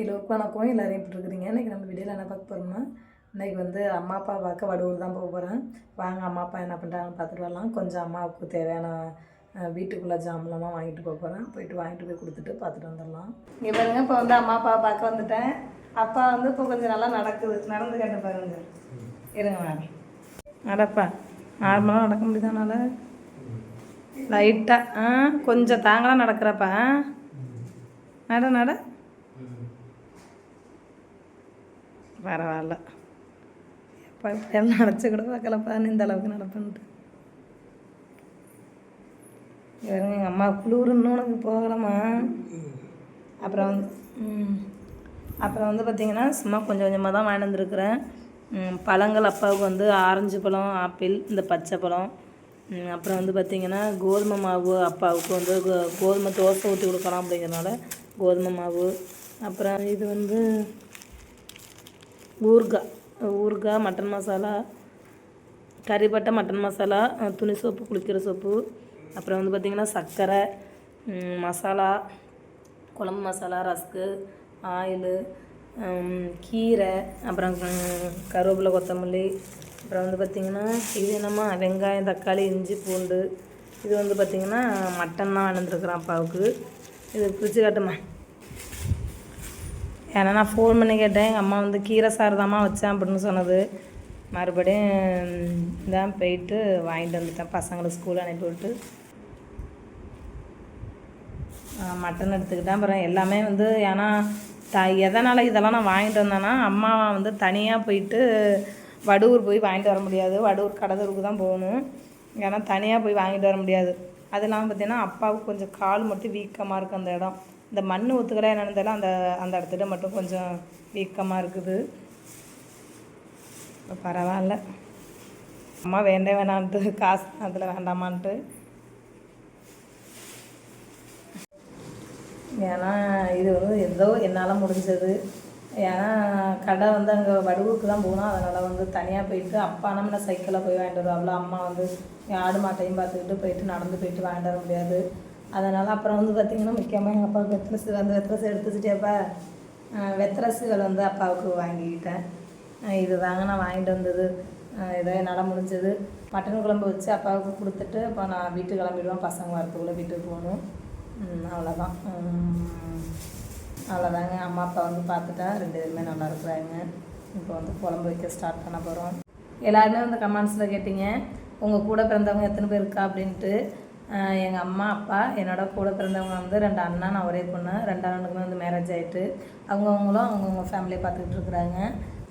எல்லோருக்கும் வணக்கம். எல்லோரும் எப்படி இருக்கிறீங்க? இன்றைக்கி நம்ம வீடியோவில் என்ன பார்க்க போகிறோம்னா இன்றைக்கி வந்து அம்மா அப்பா பார்க்க வடுவூர் தான் போக போகிறேன் வாங்க அம்மா அப்பா என்ன பண்ணுறாங்கன்னு பார்த்துட்டு வரலாம். கொஞ்சம் அம்மாவுக்கு தேவையான வீட்டுக்குள்ளே வீட்டுக்குள்ள வாங்கிட்டு போக போகிறேன் போயிட்டு வாங்கிட்டு போய் கொடுத்துட்டு பார்த்துட்டு வந்துடலாம். இங்கே பாருங்க இப்போ வந்து அம்மா அப்பா பார்க்க வந்துட்டேன். அப்பா வந்து இப்போ கொஞ்சம் நல்லா நடக்குது. நடந்து கேட்ட பாருங்க. இருங்க மேடம் நடப்பா நார்மலாக நடக்க முடியுதானால லைட்டாக ஆ கொஞ்சம் தாங்களாக நடக்கிறப்பா நட நட. பரவாயில்ல. எப்போ இப்படியெல்லாம் நினச்சி கூட பார்க்கலப்பான்னு இந்த அளவுக்கு நடப்புன்ட்டு. இவருங்க எங்கள் அம்மா குளிர்னு உனக்கு போகலாமா அப்புறம் வந்து அப்புறம் வந்து பார்த்திங்கன்னா சும்மா கொஞ்சம் கொஞ்சமாக தான் வாங்கிட்டு வந்துருக்குறேன். பழங்கள் அப்பாவுக்கு வந்து ஆரஞ்சு பழம் ஆப்பிள் இந்த பச்சை பழம். அப்புறம் வந்து பார்த்திங்கன்னா கோதுமை மாவு அப்பாவுக்கு வந்து கோதுமை தோசை ஊற்றி கொடுக்கலாம் அப்படிங்கிறனால கோதுமை மாவு. அப்புறம் இது வந்து ஊறுகாய் ஊறுகாய் மட்டன் மசாலா கறிப்பட்டை மட்டன் மசாலா துணி சோப்பு குளிக்கிற சோப்பு அப்புறம் வந்து பார்த்திங்கன்னா சர்க்கரை மசாலா குழம்பு மசாலா ரஸ்க்கு ஆயிலு கீரை அப்புறம் கருவேப்பிலை கொத்தமல்லி அப்புறம் வந்து பார்த்திங்கன்னா இது என்னம்மா வெங்காயம் தக்காளி இஞ்சி பூண்டு இது வந்து பார்த்திங்கன்னா மட்டன் தான் வாங்கிட்டுருக்குறேன் அப்பாவுக்கு. இது பிரித்து காட்டுமா? ஏன்னா நான் ஃபோன் பண்ணி கேட்டேன். எங்கள் அம்மா வந்து கீரை சாறு தாம்மா வச்சேன் அப்படின்னு சொன்னது. மறுபடியும் தான் போயிட்டு வாங்கிட்டு வந்துட்டேன். பசங்களை ஸ்கூல் அனுப்பி விட்டு. மட்டன் எடுத்துக்கிட்டேன். அப்புறம் எல்லாமே வந்து ஏன்னா த எதனால் இதெல்லாம் நான் வாங்கிட்டு வந்தேன்னா அம்மா வந்து தனியாக போயிட்டு வடூர் போய் வாங்கிட்டு வர முடியாது. வடூர் கடலூருக்கு தான் போகணும். ஏன்னா தனியாக போய் வாங்கிட்டு வர முடியாது. அது இல்லாமல் பார்த்தீங்கன்னா அப்பாவுக்கு கொஞ்சம் கால் மட்டும் வீக்கமாக இருக்குது அந்த இடம். இந்த மண் ஒத்துக்கலை என்னன்னு தெரியல அந்த அந்த இடத்துல மட்டும் கொஞ்சம் வீக்கமாக இருக்குது. இப்போ பரவாயில்ல. அம்மா வேண்டே வேணான்ட்டு காசு அதில் வேண்டாமான்ட்டு. ஏன்னா இது வந்து ஏதோ என்னால் முடிஞ்சது. ஏன்னா கடை வந்து அங்கே வடுவுக்கு தான் போகணும். அதனால் வந்து தனியாக போயிட்டு அப்பா நம்ம சைக்கிளில் போய் வாங்கிட்டு வருவாங்களோ அம்மா வந்து ஆடு மாட்டையும் பார்த்துக்கிட்டு போயிட்டு நடந்து போயிட்டு வாங்கிட்டு வர முடியாது. அதனால் அப்புறம் வந்து பார்த்திங்கன்னா முக்கியமாக எங்கள் அப்பாவுக்கு வெத்தரசு அந்த வெத்தரசு எடுத்து வச்சுட்டேப்பா வெத்தலை வந்து அப்பாவுக்கு வாங்கிக்கிட்டேன். இது தாங்க நான் வாங்கிட்டு வந்தது. இதை என்னால் முடிஞ்சது. மட்டன் குழம்பு வச்சு அப்பாவுக்கு கொடுத்துட்டு அப்போ நான் வீட்டுக்கு கிளம்பிடுவேன். பசங்க வரத்துக்குள்ளே வீட்டுக்கு போகணும். அவ்வளோதான் அவ்வளோதாங்க அம்மா அப்பா வந்து பார்த்துட்டா ரெண்டு பேருமே நல்லா இருக்கிறாங்க. இப்போ வந்து குழம்பு வைக்க ஸ்டார்ட் பண்ண போகிறோம் எல்லாருமே வந்து கமெண்ட்ஸில் கேட்டீங்க. உங்கள் கூட பிறந்தவங்க எத்தனை பேர் இருக்கா அப்படின்ட்டு. எங்கள் அம்மா அப்பா என்னோட கூட பிறந்தவங்க வந்து ரெண்டு அண்ணா நான் ஒரே பொண்ணு. ரெண்டு அண்ணனுக்குமே வந்து மேரேஜ் ஆகிட்டு அவங்கவுங்களும் அவங்கவுங்க ஃபேமிலியை பார்த்துக்கிட்டு இருக்கிறாங்க.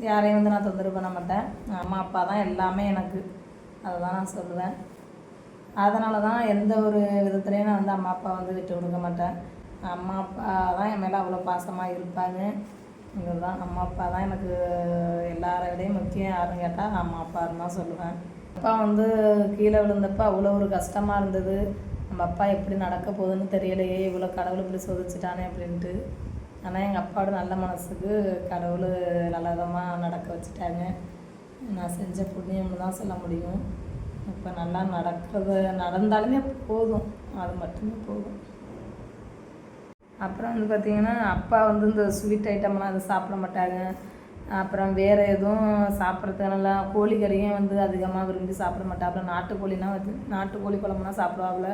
யாரையும் வந்து நான் தொந்தரவு பண்ண மாட்டேன். அம்மா அப்பா தான் எல்லாமே எனக்கு. அதை தான் நான் சொல்லுவேன். அதனால தான் எந்த ஒரு விதத்துலேயும் நான் வந்து அம்மா அப்பா வந்து விட்டு கொடுக்க மாட்டேன். அம்மா அப்பா தான் என் மேலே அவ்வளோ பாசமாக இருப்பாங்க. இதுதான் அம்மா அப்பா தான் எனக்கு எல்லாரை விடையும் முக்கியம். யாருன்னு கேட்டால் அம்மா அப்பான்னு தான் சொல்லுவேன். அப்பா வந்து கீழே விழுந்தப்ப அவ்வளோ ஒரு கஷ்டமாக இருந்தது. நம்ம அப்பா எப்படி நடக்க போகுதுன்னு தெரியலையே இவ்வளோ கடவுள் இப்படி சோதிச்சிட்டானே அப்படின்ட்டு. ஆனால் எங்கள் அப்பாவோட நல்ல மனசுக்கு கடவுள் நல்ல விதமாக நடக்க வச்சுட்டாங்க. நான் செஞ்ச புண்ணியம்னு தான் சொல்ல முடியும். இப்போ நல்லா நடக்கிறது நடந்தாலுமே போதும். அது மட்டுமே போதும். அப்புறம் வந்து பார்த்திங்கன்னா அப்பா வந்து இந்த ஸ்வீட் ஐட்டம்லாம் அது சாப்பிட மாட்டாங்க. அப்புறம் வேறு எதுவும் சாப்பிட்றதுனால கோழிக்கறியும் வந்து அதிகமாக விரும்பி சாப்பிட மாட்டாங்க நாட்டுக்கோழினா வந்து நாட்டுக்கோழி குழம்புனா சாப்பிடுவாப்புல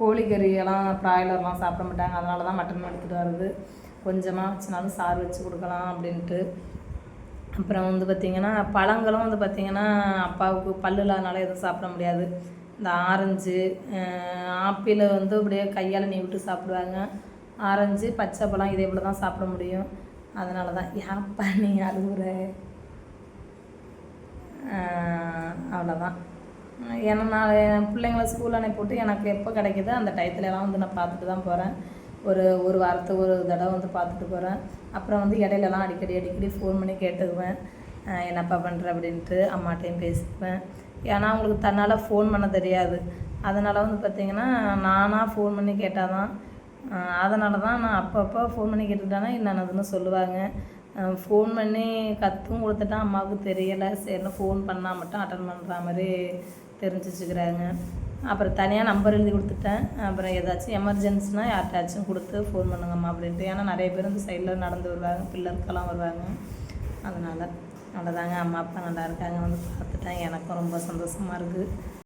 கோழிக்கறியெல்லாம் ப்ராய்லர்லாம் சாப்பிட மாட்டாங்க. அதனால தான் மட்டன் எடுத்துகிட்டு வருது கொஞ்சமாக வச்சுனாலும் சாறு வச்சு கொடுக்கலாம் அப்படின்ட்டு. அப்புறம் வந்து பார்த்திங்கன்னா பழங்களும் வந்து பார்த்திங்கன்னா அப்பாவுக்கு பல்லு இல்லாதனால எதுவும் சாப்பிட முடியாது. இந்த ஆரஞ்சு ஆப்பிளை வந்து அப்படியே கையால் நீ விட்டு சாப்பிடுவாங்க. ஆரஞ்சு பச்சை பழம் இதை இவ்வளோ தான் சாப்பிட முடியும். அதனால தான் ஏன்ப்பா நீ அழுகுற அவ்வளோதான் ஏன்னா நான் என் பிள்ளைங்கள ஸ்கூல் அனுப்பிவிட்டு எனக்கு எப்போ கிடைக்கிதோ அந்த டயத்துலலாம் வந்து நான் பார்த்துட்டு தான் போகிறேன் ஒரு ஒரு வாரத்துக்கு ஒரு தடவை வந்து பார்த்துட்டு போகிறேன் அப்புறம் வந்து இடையிலலாம் அடிக்கடி அடிக்கடி ஃபோன் பண்ணி கேட்டுக்குவேன். என்னப்பா பண்ணுற அப்படின்ட்டு அம்மாட்டையும் பேசிக்குவேன். ஏன்னா அவங்களுக்கு தன்னால் ஃபோன் பண்ண தெரியாது. அதனால் வந்து பார்த்திங்கன்னா நானாக ஃபோன் பண்ணி கேட்டால் தான் அதனால தான் நான் அப்பப்போ ஃபோன் பண்ணி கேட்டுக்கிட்டேன்னா என்னென்னதுன்னு சொல்லுவாங்க. ஃபோன் பண்ணி கத்தும் கொடுத்துட்டா அம்மாவுக்கு தெரியலை. சரின்னு ஃபோன் பண்ணால் மட்டும் அட்டன் பண்ணுற மாதிரி தெரிஞ்சு வச்சுக்கிறாங்க அப்புறம் தனியாக நம்பர் எழுதி கொடுத்துட்டேன். அப்புறம் ஏதாச்சும் எமர்ஜென்சினா யார்கிட்டாச்சும் கொடுத்து ஃபோன் பண்ணுங்கம்மா அப்படின்ட்டு. ஏன்னா நிறைய பேர் இந்த சைடில் நடந்து வருவாங்க பிள்ளருக்கெல்லாம் வருவாங்க. அதனால் அவ்வளோதாங்க அம்மா அப்பா நல்லா இருக்காங்க. வந்து பார்த்துட்டேன். எனக்கும் ரொம்ப சந்தோஷமாக இருக்குது